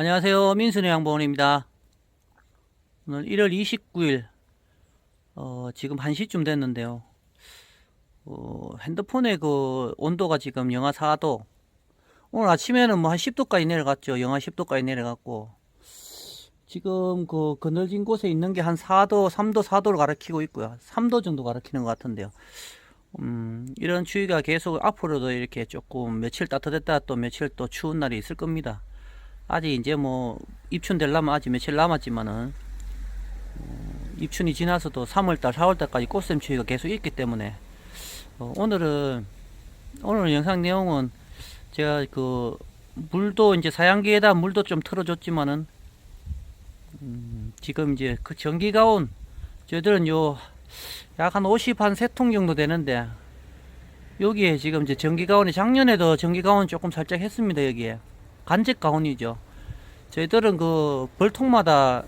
안녕하세요. 민순의 양봉원입니다. 오늘 1월 29일, 어, 지금 1시쯤 됐는데요. 어, 핸드폰의 그 온도가 지금 영하 4도. 오늘 아침에는 뭐 한 10도까지 내려갔죠. 영하 10도까지 내려갔고. 지금 그 그늘진 곳에 있는 게 한 4도, 3도, 4도를 가리키고 있고요. 3도 정도 가리키는 것 같은데요. 음, 이런 추위가 계속 앞으로도 이렇게 조금 며칠 따뜻했다 또 며칠 또 추운 날이 있을 겁니다. 아직 이제 뭐 입춘 되려면 아직 며칠 남았지만은 어, 입춘이 지나서도 3월달, 4월달까지 꽃샘 추위가 계속 있기 때문에 어, 오늘은 오늘 영상 내용은 제가 그 물도 이제 사양기에다 물도 좀 틀어줬지만은 음, 지금 이제 그 전기가 온 저희들은 요 약 한 50 한 세 통 정도 되는데 여기에 지금 이제 전기 가온이 작년에도 전기 가온 조금 살짝 했습니다 여기에 간접 가온이죠 저희들은 그 벌통마다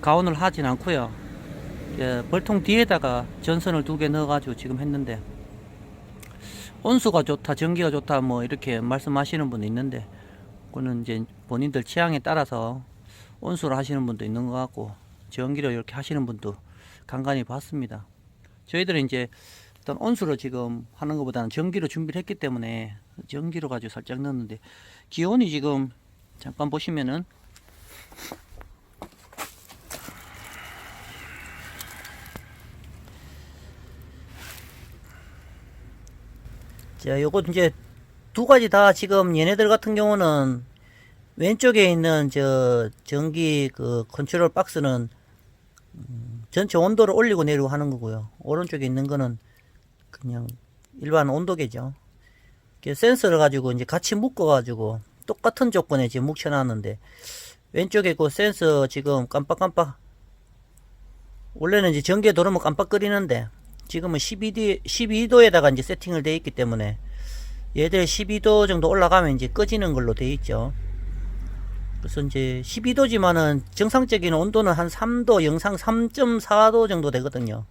가온을 하진 않고요 예, 벌통 뒤에다가 전선을 두 개 넣어가지고 지금 했는데 온수가 좋다 전기가 좋다 뭐 이렇게 말씀하시는 분도 있는데 그거는 이제 본인들 취향에 따라서 온수를 하시는 분도 있는 것 같고 전기로 이렇게 하시는 분도 간간히 봤습니다. 저희들은 이제 일단 온수로 지금 하는 것보다는 전기로 준비를 했기 때문에 전기로 가지고 살짝 넣었는데 기온이 지금 잠깐 보시면은 자 요거 이제 두 가지 다 지금 얘네들 같은 경우는 왼쪽에 있는 저 전기 그 컨트롤 박스는 음, 전체 온도를 올리고 내리고 하는 거고요. 오른쪽에 있는 거는 그냥 일반 온도계죠. 센서를 가지고 이제 같이 묶어 가지고 똑같은 조건에 지금 묵혀 놨는데 왼쪽에 그 센서 지금 깜빡깜빡 원래는 이제 전기에 들어오면 깜빡거리는데 지금은 12도, 12도에다가 이제 세팅을 돼 있기 때문에 얘들 12도 정도 올라가면 이제 꺼지는 걸로 돼 있죠. 그래서 이제 12도지만은 정상적인 온도는 한 3도, 영상 3.4도 정도 되거든요.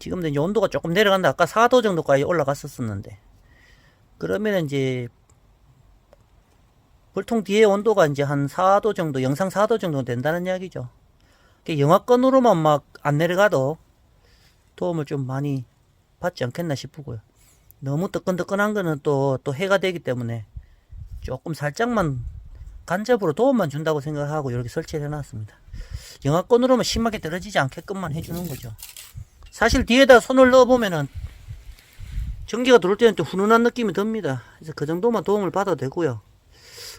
음, 지금도 이제 온도가 조금 내려간다. 아까 4도 정도까지 올라갔었었는데. 그러면 이제 볼통 뒤에 온도가 이제 한 4도 정도, 영상 4도 정도 된다는 이야기죠. 영하권으로만 막 안 내려가도 도움을 좀 많이 받지 않겠나 싶고요. 너무 뜨끈뜨끈한 거는 또, 또 해가 되기 때문에 조금 살짝만 간접으로 도움만 준다고 생각하고 이렇게 설치를 해놨습니다. 영하권으로만 심하게 떨어지지 않게끔만 해주는 거죠. 사실 뒤에다 손을 넣어보면은 전기가 들어올 때는 좀 훈훈한 느낌이 듭니다. 그래서 그 정도만 도움을 받아도 되고요.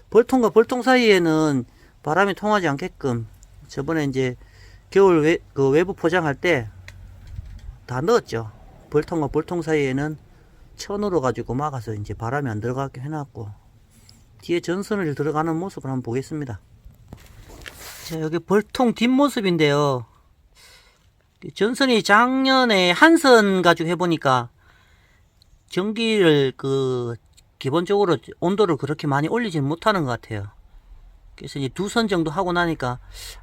벌통과 벌통 사이에는 바람이 통하지 않게끔 저번에 이제 겨울 외, 그 외부 포장할 때 다 넣었죠. 벌통과 벌통 사이에는 천으로 가지고 막아서 이제 바람이 안 들어가게 해놨고 뒤에 전선을 들어가는 모습을 한번 보겠습니다. 자, 여기 벌통 뒷모습인데요. 전선이 작년에 한선 가지고 해보니까 전기를 그 기본적으로 온도를 그렇게 많이 올리지는 못하는 것 같아요. 그래서 이제 두 선 정도 하고 나니까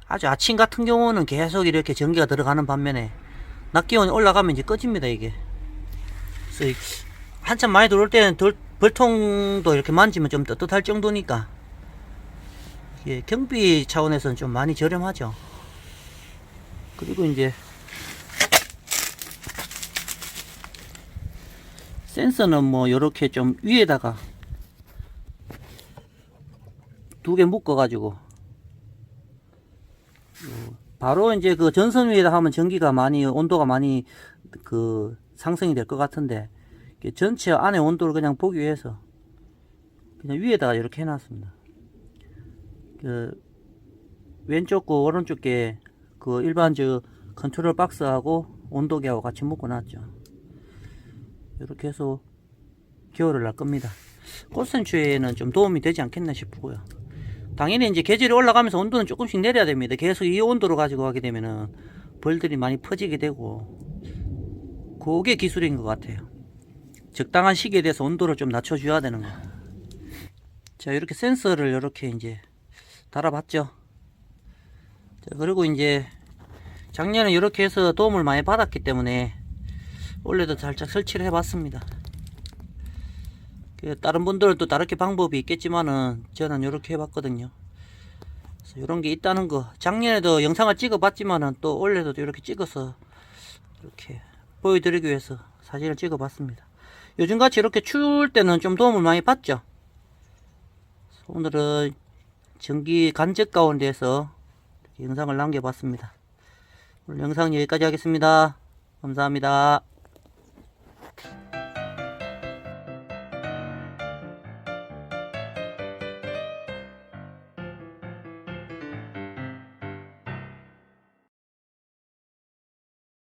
아주 아침 같은 경우는 계속 이렇게 전기가 들어가는 반면에 낮 기온이 올라가면 이제 꺼집니다 이게. 그래서 한참 많이 들어올 때는 덜, 벌통도 이렇게 만지면 좀 떳떳할 정도니까 예, 경비 차원에서는 좀 많이 저렴하죠. 그리고 이제 센서는 뭐 이렇게 좀 위에다가 두 개 묶어 가지고 바로 이제 그 전선 위에다 하면 전기가 많이 온도가 많이 그 상승이 될 것 같은데 전체 안에 온도를 그냥 보기 위해서 그냥 위에다가 이렇게 해놨습니다. 그 왼쪽 거 오른쪽 게 그 일반 저 컨트롤 박스하고 온도계하고 같이 묶어 놨죠. 이렇게 해서 겨울을 날 겁니다. 꽃선추에는 좀 도움이 되지 않겠나 싶고요. 당연히 이제 계절이 올라가면서 온도는 조금씩 내려야 됩니다. 계속 이 온도로 가지고 가게 되면은 벌들이 많이 퍼지게 되고 그게 기술인 것 같아요. 적당한 시기에 대해서 온도를 좀 낮춰줘야 되는 거. 자, 이렇게 센서를 이렇게 이제 달아봤죠. 자, 그리고 이제 작년에 이렇게 해서 도움을 많이 받았기 때문에 올해도 살짝 설치를 해봤습니다. 그 다른 분들은 또 다르게 방법이 있겠지만은 저는 이렇게 해봤거든요. 이런 게 있다는 거. 작년에도 영상을 찍어봤지만은 또 올해도 이렇게 찍어서 이렇게 보여드리기 위해서 사진을 찍어봤습니다. 요즘같이 이렇게 추울 때는 좀 도움을 많이 받죠. 오늘은 전기 간접 가운데에서 영상을 남겨봤습니다. 오늘 영상 여기까지 하겠습니다. 감사합니다.